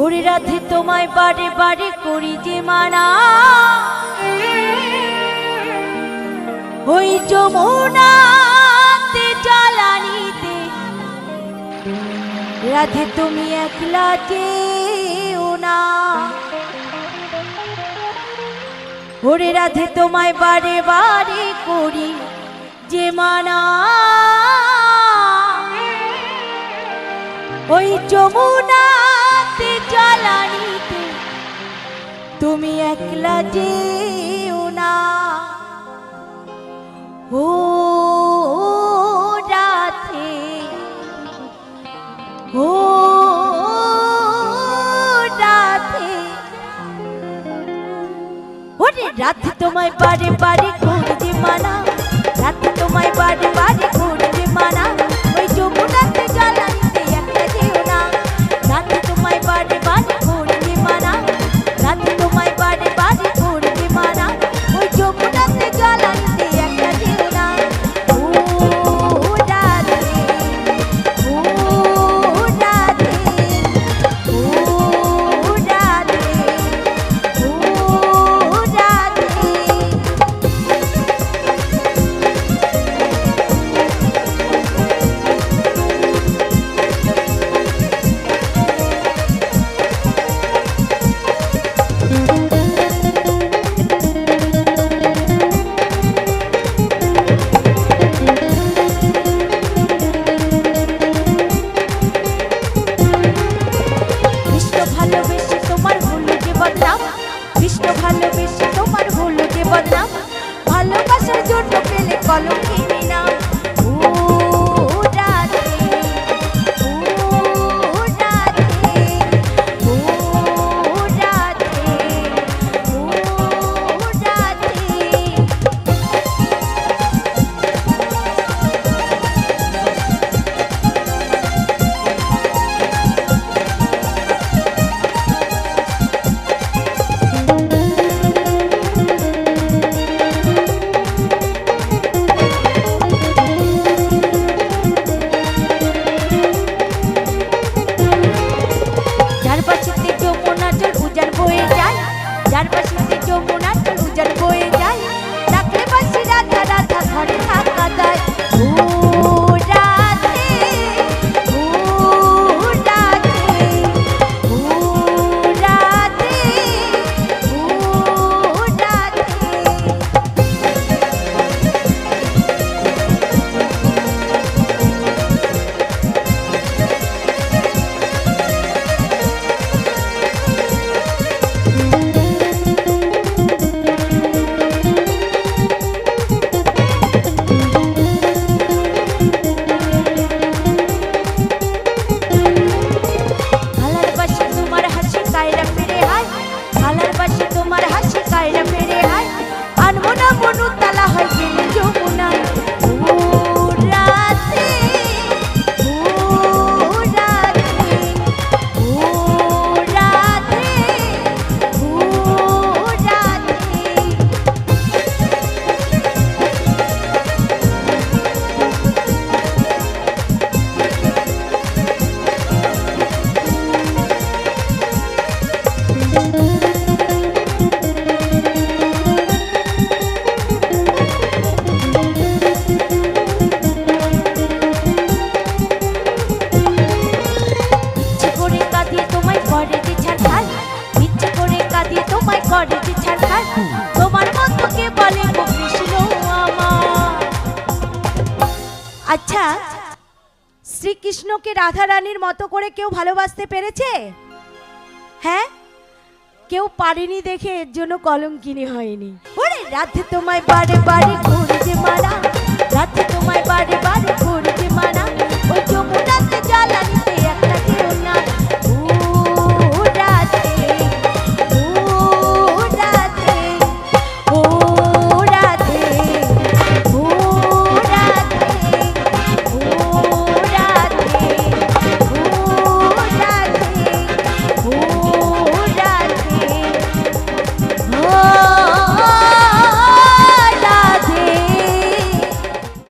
ওরে রাধে, তোমায় বারে বারে করি যে মানা ওই যমুনাতে জ্বালানিতে, রাধে, তুমি একলা যেও না। ওরে রাধে, তোমায় বারে বারে করি যে মানা ওই যমুনাতে জ্বালানিতে তুমি একলা যেও না। ও রাধে ও রাধে ওরে রাধে তোমায় বারে বারে করতে মানা রাধে ভালোবেসে তোমার হলো যে বদনাম ভালোবাসার জন্য পেলে কলঙ্কিনী আচ্ছা শ্রীকৃষ্ণকে রাধা রানীর মতো করে কেউ ভালোবাসতে পেরেছে? হ্যাঁ? কেউ পারেনি দেখে এর জন্য কলঙ্কিনী হয়নি। ওরে, রাধে তোমায় বারে বারে ঘুরে মারা। রাধে তোমায় বারে বারে